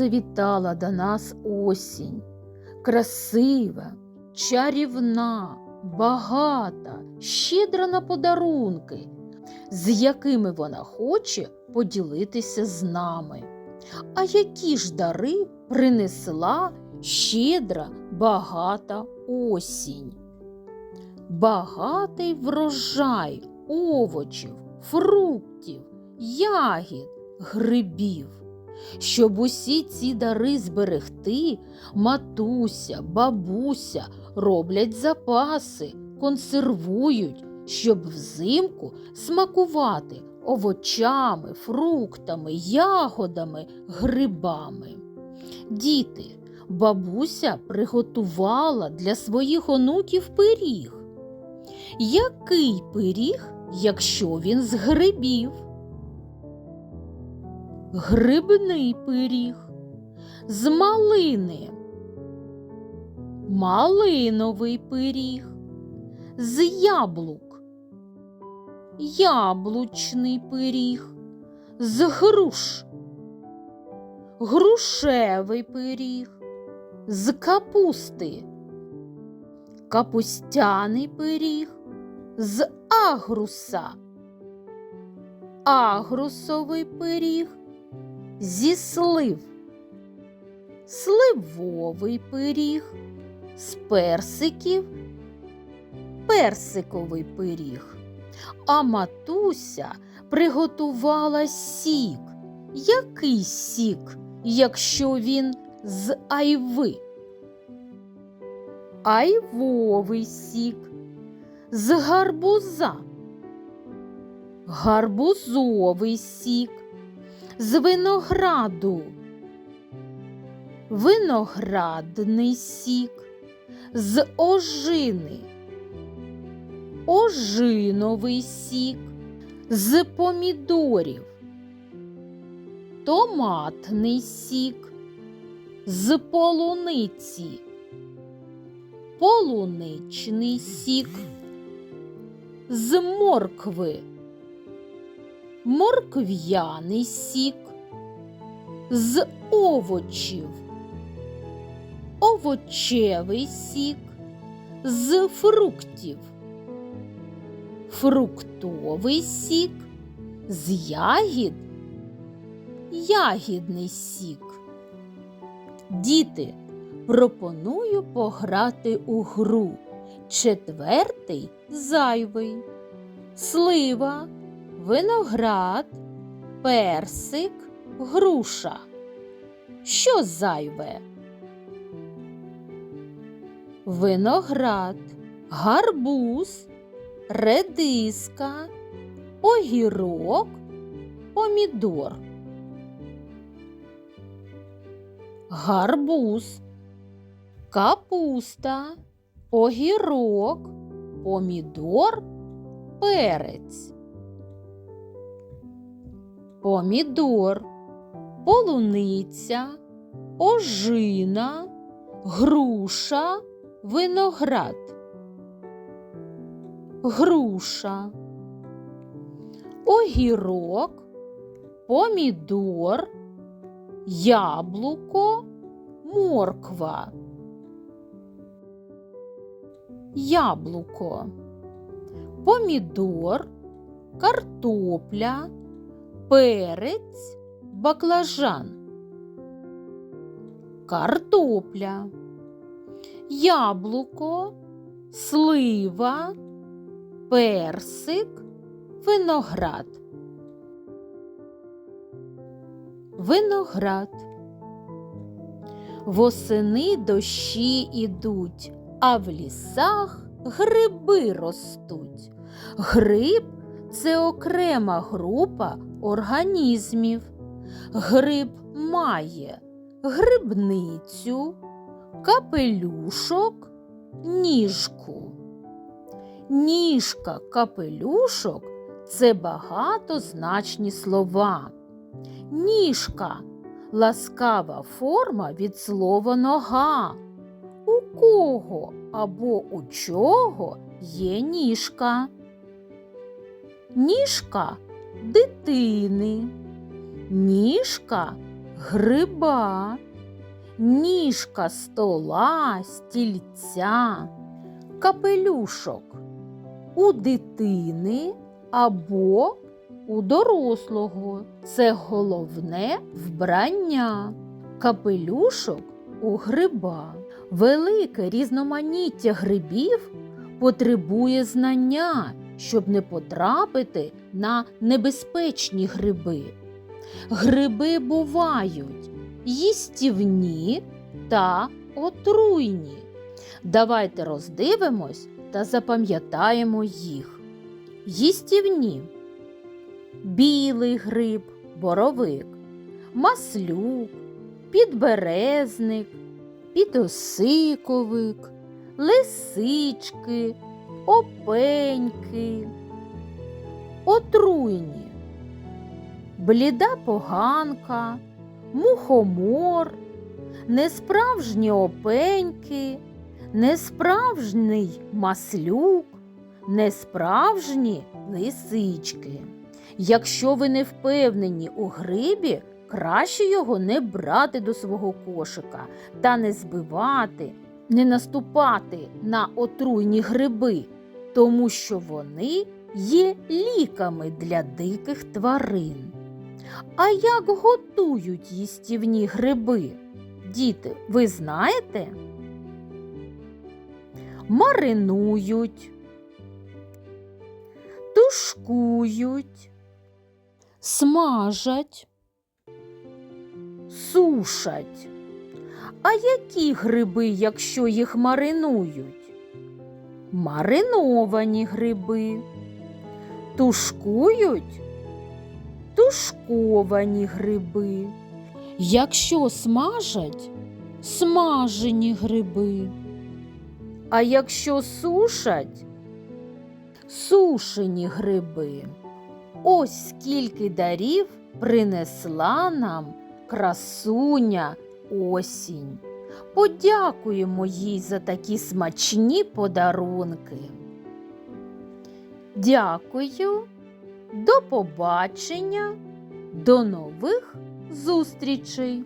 завітала до нас осінь, красива, чарівна, багата, щедра на подарунки, з якими вона хоче поділитися з нами. А які ж дари принесла щедра, багата осінь? Багатий врожай овочів, фруктів, ягід, грибів. Щоб усі ці дари зберегти, матуся, бабуся роблять запаси, консервують, щоб взимку смакувати овочами, фруктами, ягодами, грибами. Діти, бабуся приготувала для своїх онуків пиріг. Який пиріг, якщо він з грибів? Грибний пиріг з малини, малиновий пиріг з яблук, яблучний пиріг з груш, грушевий пиріг з капусти, капустяний пиріг з агруса, агрусовий пиріг зі слив, сливовий пиріг, з персиків, персиковий пиріг. А матуся приготувала сік. Який сік, якщо він з айви? Айвовий сік, з гарбуза, гарбузовий сік, з винограду, виноградний сік, з ожини, ожиновий сік, з помідорів, томатний сік, з полуниці, полуничний сік, з моркви моркв'яний сік, з овочів, овочевий сік, з фруктів, фруктовий сік, з ягід, ягідний сік. Діти, пропоную пограти у гру. Четвертий зайвий, слива виноград, персик, груша. Що зайве? Виноград, гарбуз, редиска, огірок, помідор. Гарбуз, капуста, огірок, помідор, перець помідор, полуниця, ожина, груша, виноград, груша, огірок, помідор, яблуко, морква. Яблуко, помідор, картопля, перець, баклажан, картопля, яблуко, слива, персик, виноград. Виноград. Восени дощі ідуть, а в лісах гриби ростуть. Гриб це окрема група організмів. Гриб має грибницю, капелюшок, ніжку. Ніжка капелюшок це багатозначні слова. Ніжка ласкава форма від слова нога. У кого або у чого є ніжка? Ніжка дитини, ніжка гриба, ніжка стола, стільця, капелюшок у дитини або у дорослого. Це головне вбрання. Капелюшок у гриба. Велике різноманіття грибів потребує знання, щоб не потрапити на небезпечні гриби. Гриби бувають їстівні та отруйні. Давайте роздивимось та запам'ятаємо їх. Їстівні білий гриб, боровик, маслюк, підберезник, підосиковик, лисички, опеньки, отруйні, бліда поганка, мухомор, несправжні опеньки, несправжній маслюк, несправжні лисички. Якщо ви не впевнені у грибі, краще його не брати до свого кошика та не збивати, не наступати на отруйні гриби, тому що вони є ліками для диких тварин. А як готують їстівні гриби? Діти, ви знаєте? Маринують, тушкують, смажать, сушать. А які гриби, якщо їх маринують? Мариновані гриби. Тушкують тушковані гриби. Якщо смажать смажені гриби. А якщо сушать сушені гриби. Ось скільки дарів принесла нам красуня осінь. Подякуємо їй за такі смачні подарунки. Дякую, до побачення, до нових зустрічей!